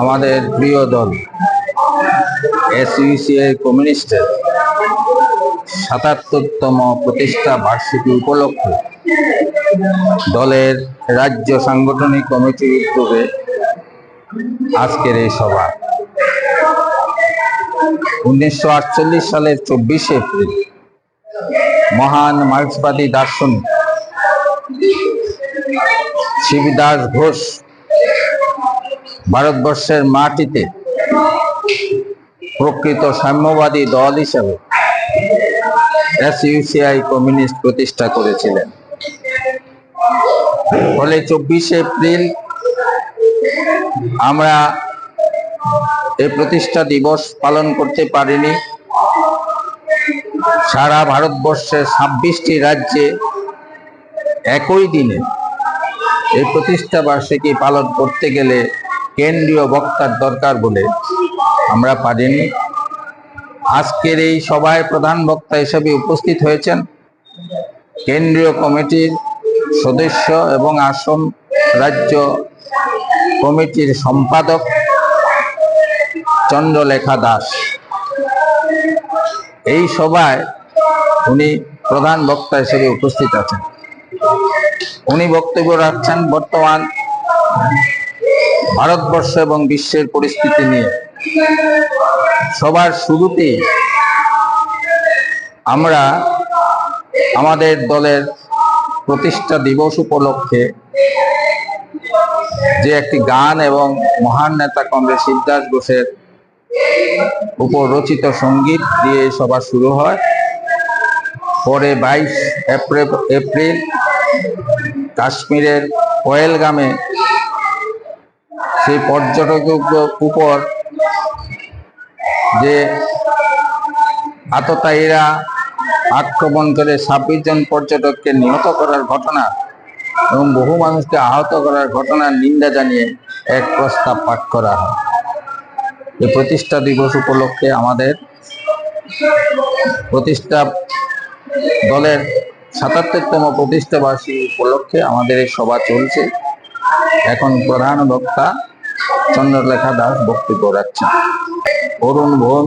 আমাদের প্রিয় দল, এসইউসিআই কমিউনিস্টের সাতাত্তরতম প্রতিষ্ঠা বার্ষিকী উপলক্ষে দলের রাজ্য সাংগঠনিক কমিটির উদ্যোগে আজকের এই সভা। উনিশশো আটচল্লিশ সালের চব্বিশে এপ্রিল মহান মার্ক্সবাদী দার্শনিক শিবদাস ঘোষ ভারতবর্ষের মাটিতে প্রকৃত সাম্যবাদী দল হিসাবে এসইউসিআই কমিউনিস্ট প্রতিষ্ঠা করেছিলেন। ফলে চব্বিশে এপ্রিল আমরা এই প্রতিষ্ঠা দিবস পালন করতে পারিনি। সারা ভারতবর্ষের ছাব্বিশটি রাজ্যে একই দিনে এই প্রতিষ্ঠা বার্ষিকী পালন করতে গেলে কেন্দ্রীয় বক্তার দরকার বলে আমরা পারিনি। আজকের এই সভায় প্রধান বক্তা হিসেবে উপস্থিত হয়েছেন কেন্দ্রীয় কমিটির সদস্য এবং আসাম রাজ্য কমিটির সম্পাদক চন্দ্রলেখা দাস। এই সভায় উনি প্রধান বক্তা হিসেবে উপস্থিত আছেন। উনি বক্তব্য রাখছেন বর্তমান ভারতবর্ষ এবং বিশ্বের পরিস্থিতি নিয়ে। সবার শুরুতে আমরা আমাদের দলের প্রতিষ্ঠা দিবস উপলক্ষে যে একটি গান এবং মহান নেতা কংগ্রেস সিদ্ধাস ঘোষের উপর রচিত সংগীত দিয়ে সভা শুরু হয়। পরে বাইশ এপ্রিল এপ্রিল কাশ্মীরের পয়েলগামে সেই পর্যটকের উপর যে আততায়ীরা আক্রমণ করে ছাব্বিশ জন পর্যটককে নিহত করার ঘটনা এবং বহু মানুষকে আহত করার ঘটনার নিন্দা জানিয়ে এক প্রস্তাব পাঠ করা হয়। এই প্রতিষ্ঠা দিবস উপলক্ষে আমাদের প্রতিষ্ঠা দলের সাতাত্তরতম প্রতিষ্ঠা বার্ষিকী উপলক্ষে আমাদের এই সভা চলছে। এখন প্রধান বক্তা চন্দ্রলেখা দাস বক্তব্য রাখছেন। অরুণ ভৌম